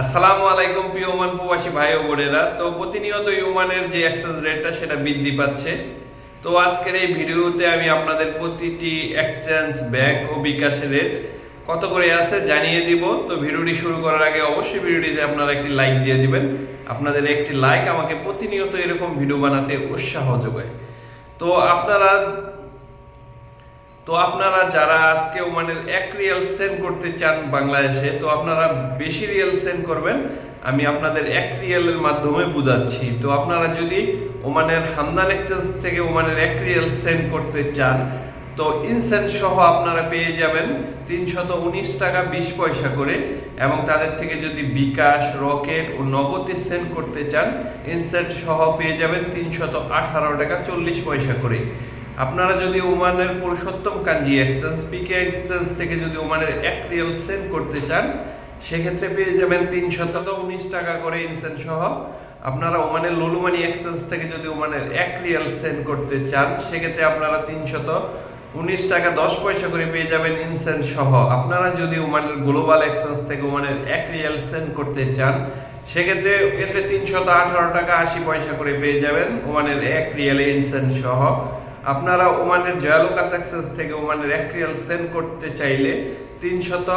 আসসালামু আলাইকুম প্রিয় ওমান প্রবাসী ভাই ও বোনেরা। তো প্রতিনিয়ত ওমানের যে এক্সচেঞ্জ রেটটা সেটা বৃদ্ধি পাচ্ছে। তো আজকের এই ভিডিওতে আমি আপনাদের প্রতিটি এক্সচেঞ্জ ব্যাংক ও বিকাশের রেট কত করে আছে জানিয়ে দিব। তো ভিডিওটি শুরু করার আগে অবশ্যই ভিডিওটিতে আপনারা একটি লাইক দিয়ে দিবেন। আপনাদের একটি লাইক আমাকে প্রতিনিয়ত এরকম ভিডিও বানাতে উৎসাহ যোগায়। তো আপনারা তো আপনারা যারা আজকে ওমানের এক রিয়াল সেন্ড করতে চান বাংলাদেশে, তো আপনারা বেশি রিয়াল সেন্ড করবেন। আমি আপনাদের এক রিয়ালের মাধ্যমে বুঝাচ্ছি। তো আপনারা যদি ওমানের হামদান এক্সচেঞ্জ থেকে ওমানের এক রিয়াল সেন্ড করতে চান, তো ইনসেন্ট সহ আপনারা পেয়ে যাবেন তিনশত উনিশ টাকা বিশ পয়সা করে। এবং তাদের থেকে যদি বিকাশ, রকেট ও নগদে সেন্ড করতে চান, ইনসেন্ট সহ পেয়ে যাবেন তিনশত আঠারো টাকা চল্লিশ পয়সা করে। আপনারা যদি ওমানের Purushottam Kanji exchange, PK exchange থেকে যদি ওমানের এক রিয়াল সেন্ড করতে চান, সেক্ষেত্রে পেয়ে যাবেন তিনশত উনিশ টাকা করে ইনসেন্ট সহ। আপনারা ওমানের লুলুমানি এক্সচেঞ্জ থেকে যদি ওমানের এক রিয়াল সেন্ড করতে চান, সেক্ষেত্রে আপনারা তিনশত উনিশ টাকা দশ পয়সা করে পেয়ে যাবেন ইনসেন্ট সহ। আপনারা যদি ওমানের গ্লোবাল এক্সচেঞ্জ থেকে ওমানের এক রিয়াল সেন্ড করতে চান, সেক্ষেত্রে এতে তিনশত আঠারো টাকা আশি পয়সা করে পেয়ে যাবেন ওমানের এক রিয়াল ইনসেন্ট সহ। আপনারা ওমানের জয়ালুকাস এক্সচেঞ্জ থেকে ওমানের এক রিয়াল সেন্ড করতে চাইলে তিনশত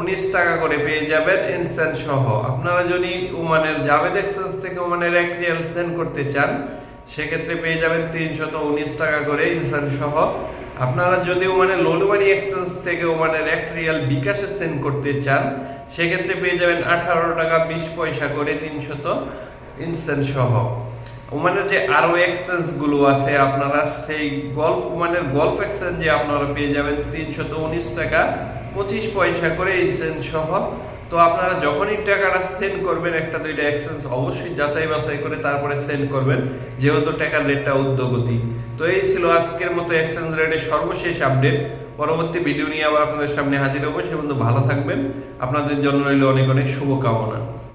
উনিশ টাকা করে পেয়ে যাবেন ইনসেন্ট সহ। আপনারা যদি ওমানের জাভেদ এক্সচেঞ্জ থেকে ওমানের এক রিয়াল সেন্ড করতে চান, সেক্ষেত্রে পেয়ে যাবেন তিনশত উনিশ টাকা করে ইনসেন্ট সহ। আপনারা যদি ওমানের লোলুমানি এক্সচেঞ্জ থেকে ওমানের এক রিয়াল বিকাশে সেন্ড করতে চান, সেক্ষেত্রে পেয়ে যাবেন আঠারো টাকা বিশ পয়সা করে তিনশত ইনসেন্ট সহ। ওমানের যে আরও এক্সচেঞ্জগুলো আছে, আপনারা সেই গলফ ওমানের গলফ এক্সচেঞ্জে আপনারা পেয়ে যাবেন তিনশত উনিশ টাকা, পঁচিশ পয়সা করে এক্সচেঞ্জ সহ। তো আপনারা যখনই টাকাটা সেন্ড করবেন, একটা দুইটা এক্সচেঞ্জ অবশ্যই যাচাই বাছাই করে তারপরে সেন্ড করবেন, যেহেতু টাকার রেটটা উদ্যোগতি তো এই ছিল আজকের মতো এক্সচেঞ্জ রেটের সর্বশেষ আপডেট পরবর্তী ভিডিও নিয়ে আবার আপনাদের সামনে হাজির হব। সে বন্ধু ভালো থাকবেন। আপনাদের জন্য রইল অনেক অনেক শুভকামনা।